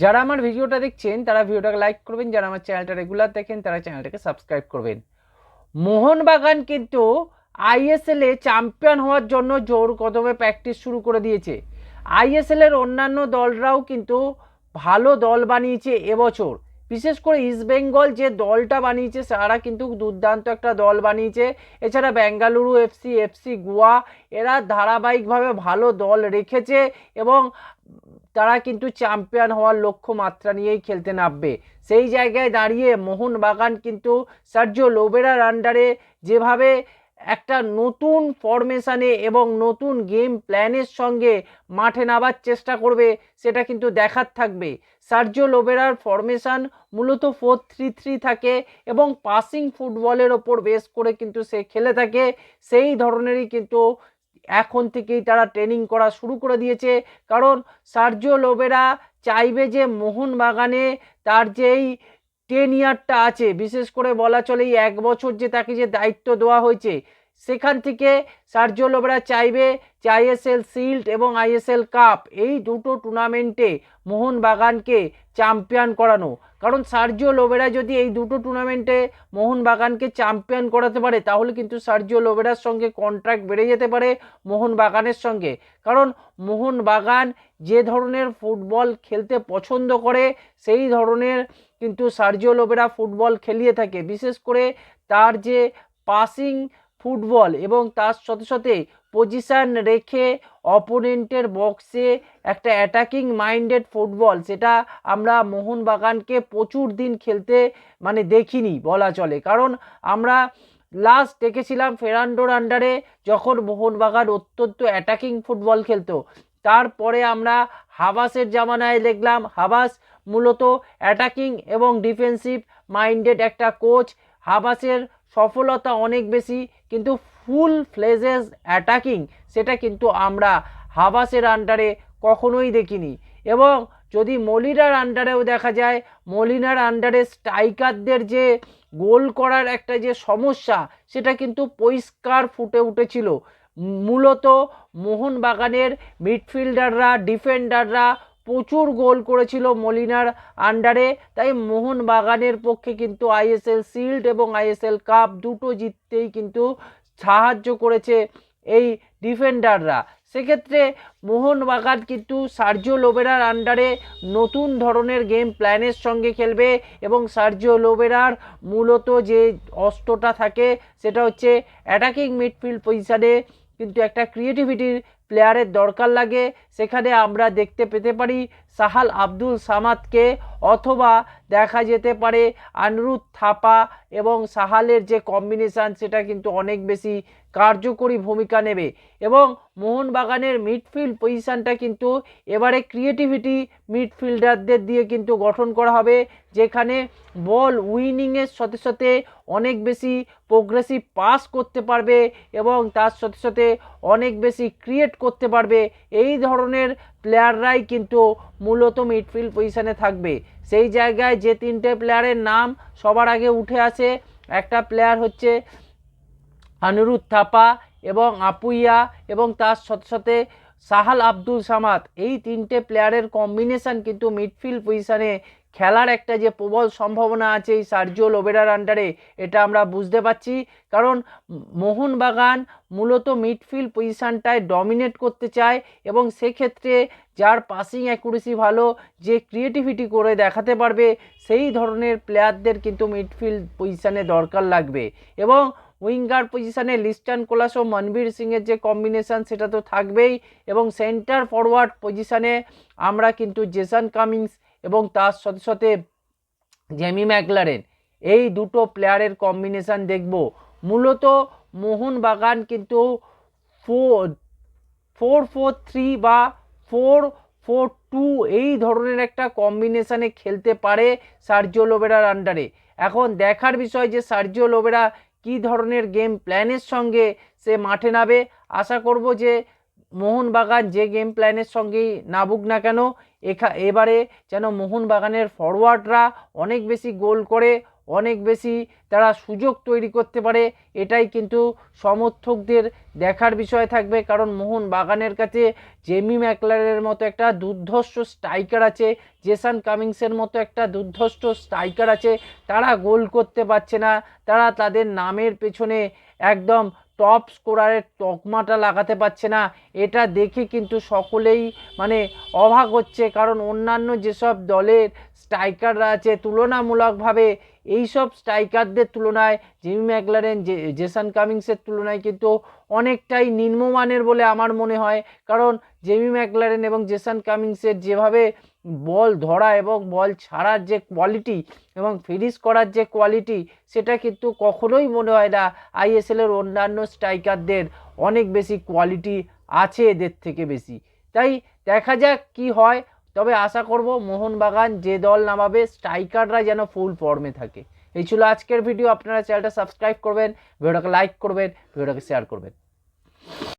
যারা আমার ভিডিওটা দেখছেন, তারা ভিডিওটাকে লাইক করবেন। যারা আমার চ্যানেলটা রেগুলার দেখেন, তারা চ্যানেলটাকে সাবস্ক্রাইব করবেন। মোহনবাগান কিন্তু আইএসএল এ চ্যাম্পিয়ন হওয়ার জন্য জোর কদমে প্র্যাকটিস শুরু করে দিয়েছে। আইএসএল এর অন্যান্য দলরাও কিন্তু ভালো দল বানিয়েছে এবছর। বিশেষ করে ইস্টবেঙ্গল যে দলটা বানিয়েছে তারা কিন্তু দুর্দান্ত একটা দল বানিয়েছে। এছাড়া বেঙ্গালুরু এফসি এফসি গোয়া এরা ধারাবাহিকভাবে ভালো দল রেখেছে এবং তারা কিন্তু চ্যাম্পিয়ন হওয়ার লক্ষ্য মাত্রা নিয়েই খেলতে নামবে। সেই জায়গায় দাঁড়িয়ে মোহনবাগান কিন্তু সার্জিও লোবেরার আন্ডারে যেভাবে একটা নতুন ফরমেশানে এবং নতুন গেম প্ল্যানের সঙ্গে মাঠে নামার চেষ্টা করবে, সেটা কিন্তু দেখার থাকবে। সার্জিও লোবেরার ফরমেশান মূলত ফোর থ্রি থ্রি থাকে এবং পাসিং ফুটবলের ওপর বেস করে কিন্তু সে খেলে থাকে। সেই ধরনেরই কিন্তু এখন থেকেই তারা ট্রেনিং করা শুরু করে দিয়েছে। কারণ সার্জিও লোবেরা চাইবে যে মোহনবাগানে তার যেই টেন ইয়ারটা আছে, বিশেষ করে বলা চলে এই এক বছর যে তাকে যে দায়িত্ব দেওয়া হয়েছে, সেখান থেকে সার্জিও লোবেরা চাইবে যে আইএসএল শিল্ড এবং আইএসএল কাপ এই দুটো টুর্নামেন্টে মোহনবাগানকে চ্যাম্পিয়ন করানো। কারণ সার্জিও লোবেরা যদি এই দুটো টুর্নামেন্টে মোহনবাগানকে চ্যাম্পিয়ন করাতে পারে, তাহলে কিন্তু সার্জিও লোবেরার সঙ্গে কন্ট্রাক্ট বেড়ে যেতে পারে মোহনবাগানের সঙ্গে। কারণ মোহনবাগান যে ধরনের ফুটবল খেলতে পছন্দ করে, সেই ধরনের কিন্তু সার্জিও লোবেরা ফুটবল খেলিয়ে থাকে। বিশেষ করে তার যে পাসিং ফুটবল এবং তার সাথে সাথে পজিশান রেখে অপোনেন্টের বক্সে একটা অ্যাটাকিং মাইন্ডেড ফুটবল সেটা আমরা মোহনবাগানকে প্রচুর দিন খেলতে মানে দেখিনি বলা চলে। কারণ আমরা লাস্ট দেখেছিলাম ফেরান্ডোর আন্ডারে যখন মোহনবাগান অত্যন্ত অ্যাটাকিং ফুটবল খেলতো। তারপরে আমরা হাবাসের জামানায় দেখলাম হাবাস মূলত অ্যাটাকিং এবং ডিফেন্সিভ মাইন্ডেড একটা কোচ হাবাসের সফলতা অনেক বেশি, কিন্তু ফুল ফ্লেজেস অ্যাটাকিং সেটা কিন্তু আমরা হাবাসের আন্ডারে কখনোই দেখিনি। এবং যদি মলিনার আন্ডারেও দেখা যায়, মলিনার আন্ডারে স্ট্রাইকারদের যে গোল করার একটা যে সমস্যা, সেটা কিন্তু পরিষ্কার ফুটে উঠেছিল। মূলত মোহনবাগানের মিডফিল্ডাররা ডিফেন্ডাররা প্রচুর গোল করেছিল মলিনার আন্ডারে। তাই মোহনবাগানের পক্ষে কিন্তু আইএসএল শিল্ড এবং আইএসএল কাপ দুটো জিততেই কিন্তু সাহায্য করেছে এই ডিফেন্ডাররা। সেক্ষেত্রে মোহনবাগান কিন্তু সার্জিও লোবেরার আন্ডারে নতুন ধরনের গেম প্ল্যানের সঙ্গে খেলবে এবং সার্জিও লোবেরার মূলত যে অস্ত্রটা থাকে সেটা হচ্ছে অ্যাটাকিং মিডফিল্ড পজিশানে কিন্তু একটা ক্রিয়েটিভিটির প্লেয়ারের দরকার লাগে। সেখানে আমরা দেখতে পেতে পারি সাহাল আব্দুল সামাদকে অথবা দেখা যেতে পারে আনরুদ থাপা এবং সাহালের যে কম্বিনেশান সেটা কিন্তু অনেক বেশি কার্যকরী ভূমিকা নেবে এবং মোহনবাগানের মিডফিল্ড পজিশানটা কিন্তু এবারে ক্রিয়েটিভিটি মিডফিল্ডারদের দিয়ে কিন্তু গঠন করা হবে, যেখানে বল উইনিংয়ের সাথে সাথে অনেক বেশি প্রোগ্রেসিভ পাস করতে পারবে এবং তার সাথে সাথে অনেক বেশি ক্রিয়েট করতে পারবে। এই ধরনের প্লেয়াররাই কিন্তু মূলত মিডফিল্ড পজিশানে থাকবে। সেই জায়গায় যে তিনটে প্লেয়ারের নাম সবার আগে উঠে আসে। একটা প্লেয়ার হচ্ছে আনুরুদ থাপা এবং আপুইয়া এবং তার সাথে সাথে সাহাল আব্দুল সামাদ। এই তিনটে প্লেয়ারের কম্বিনেশান কিন্তু মিডফিল্ড পজিশানে খেলার একটা যে প্রবল সম্ভাবনা আছে এই সার্জিও লোবেরার আন্ডারে এটা আমরা বুঝতে পারছি। কারণ মোহনবাগান মূলত মিডফিল্ড পজিশানটায় ডমিনেট করতে চায় এবং সেক্ষেত্রে যার পাসিং অ্যাকুরেসি ভালো, যে ক্রিয়েটিভিটি করে দেখাতে পারবে, সেই ধরনের প্লেয়ারদের কিন্তু মিডফিল্ড পজিশানে দরকার লাগবে। এবং উইঙ্গার পজিশানে লিস্টান কোলাস ও মনবীর সিংয়ের যে কম্বিনেশান সেটা তো থাকবেই। এবং সেন্টার ফরওয়ার্ড পজিশানে আমরা কিন্তু জেসন কামিংস এবং তার সাথে সাথে জেমি ম্যাকলারেন এই দুটো প্লেয়ারের কম্বিনেশান দেখব। মূলত মোহনবাগান কিন্তু ফোর ফোর ফোর থ্রি বা ফোর ফোর টু এই ধরনের একটা কম্বিনেশানে খেলতে পারে সার্জিও লোবেরার আন্ডারে এখন দেখার বিষয় যে সার্জিও লোবেরা কী ধরনের গেম প্ল্যানের সঙ্গে সে মাঠে নাবে আশা করব যে মোহনবাগান যে গেম প্ল্যানের সঙ্গেই নাবুক না কেন এখা, এবারে যেন মোহনবাগানের ফরওয়ার্ডরা অনেক বেশি গোল করে, অনেক বেশি তারা সুযোগ তৈরি করতে পারে, এটাই কিন্তু সমর্থকদের দেখার বিষয় থাকবে। কারণ মোহন বাগানের কাছে জেমি ম্যাকলারের মতো একটা দুর্ধর্ষ স্ট্রাইকার আছে, জেসান কামিংসের মতো একটা দুর্ধর্ষ স্ট্রাইকার আছে, তারা গোল করতে পারছে না, তারা তাদের নামের পেছনে একদম টপ স্কোরারের তকমাটা লাগাতে পারছে না। এটা দেখে কিন্তু সকলেই মানে অবাক হচ্ছে, কারণ অন্যান্য যেসব দলের স্ট্রাইকাররা আছে, তুলনামূলকভাবে এইসব স্ট্রাইকারদের তুলনায়, জিমি ম্যাকলারেন জেসান কামিংসের তুলনায় কিন্তু অনেকটাই নিম্নমানের বলে আমার মনে হয়। কারণ জেমি ম্যাকলারেন এবং জেসান কামিংসের যেভাবে বল ধরা এবং বল ছাড়ার যে কোয়ালিটি এবং ফিনিশ করার যে কোয়ালিটি সেটা কিন্তু কখনোই মনে হয় না আইএসএলের অন্যান্য স্ট্রাইকারদের অনেক বেশি কোয়ালিটি আছে এদের থেকে বেশি। তাই দেখা যাক কি হয়। তবে আশা করব মোহনবাগান যে দল নামাবে স্ট্রাইকাররা যেন ফুল ফর্মে থাকে। এই ছিল আজকের ভিডিও আপনারা চ্যানেলটা সাবস্ক্রাইব করবেন ভিডিওটাকে লাইক করবেন ভিডিওটাকে শেয়ার করবেন।